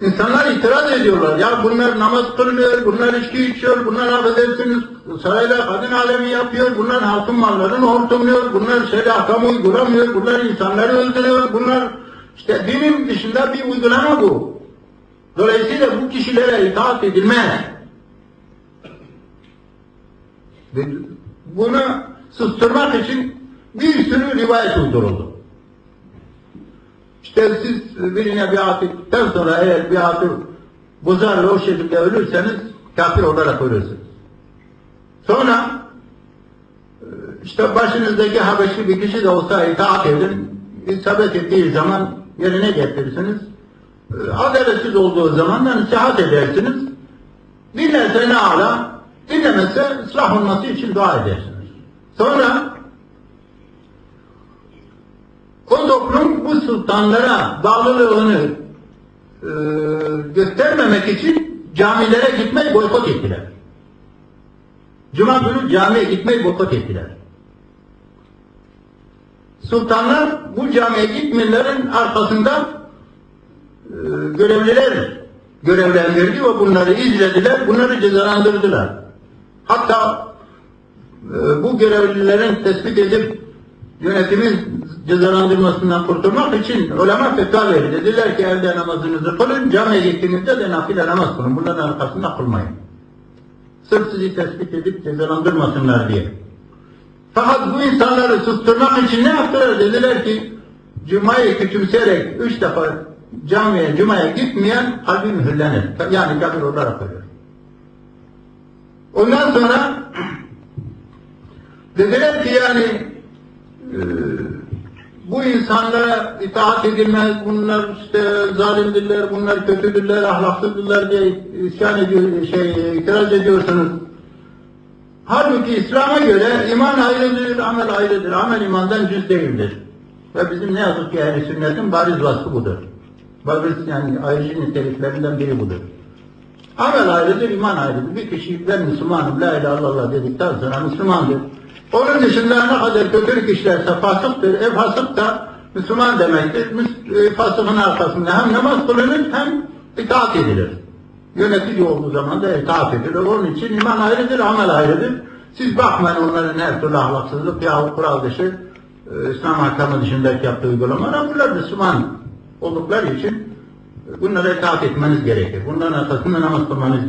İnsanlar itiraz ediyorlar. Ya bunlar namaz kılmıyor, bunlar içki içiyor, bunlar affedersiniz sarayla kadın alemi yapıyor, bunlar halkın mallarını hortumluyor, bunlar şöyle ahkam uygulamıyor, bunlar insanları öldürüyor, bunlar işte dinin dışında bir uygulama bu. Dolayısıyla bu kişilere itaat edilmez. Bunu susturmak için bir sürü rivayet uyduruldu. İşte siz birine biat ettikten sonra eğer biatı bozar ve o şekilde ölürseniz kafir olarak ölürsünüz. Sonra e, işte başınızdaki Habeşli bir kişi de olsa itaat edin. İsabet ettiği zaman yerine getirirsiniz. E, Adaletsiz olduğu zaman da nasihat edersiniz. Dinlerse ne ala, dinlemezse ıslah olması için dua edersiniz. Sonra o toplum bu sultanlara bağlılığını e, göstermemek için camilere gitmeyi boykot ettiler. Cuma günü camiye gitmeyi boykot ettiler. Sultanlar bu camiye gitmelerin arkasında e, görevliler görevlendirdi ve bunları izlediler, bunları cezalandırdılar. Hatta e, bu görevlilerin tespit edip yönetimin cezalandırmasından kurtulmak için ulema fetva verdi. Dediler ki evde namazınızı kılın, camiye gittiğinizde de nafile namaz kılın. Bunların arkasında kılmayın. Sırf sizi tespit edip cezalandırmasınlar diye. Fakat bu insanları susturmak için ne yaptılar? Dediler ki Cuma'yı küçümseyerek üç defa camiye, Cuma'ya gitmeyen kalbi mühürlenir. Yani kafir olarak ölür. Ondan sonra dediler ki yani e, bu insanlara itaat edilmez, bunlar işte zalimdirler, bunlar kötüdürler, ahlaksızdırlar diye isyan ediyor, şey, itiraz ediyorsunuz. Halbuki İslam'a göre iman ayrıdır, amel ayrıdır. Amel imandan cüz değildir. Ve bizim ne yazık ki ehl sünnetin bariz vasfı budur. Bariz yani ayrıcı niteliklerinden biri budur. Amel ayrıdır, iman ayrıdır. Bir kişi ben Müslümanım, la ilahe illallah dedikten sonra Müslümandır. Onun dışında ne kadar kötülük işlerse fasıktır. E fasık da Müslüman demektir. E, fasıkın arkasında hem namaz kılınır hem itaat edilir. Yönetici olduğu zaman da itaat edilir. Onun için iman ayrıdır, amel ayrıdır. Siz bakmayın onların her türlü ahlaksızlık yahut kural dışı e, İslam hakamı dışındaki yaptığı uygulamalar. Bunlar Müslüman oldukları için bunlara itaat etmeniz gerekir. Bunların arkasında namaz kılmanız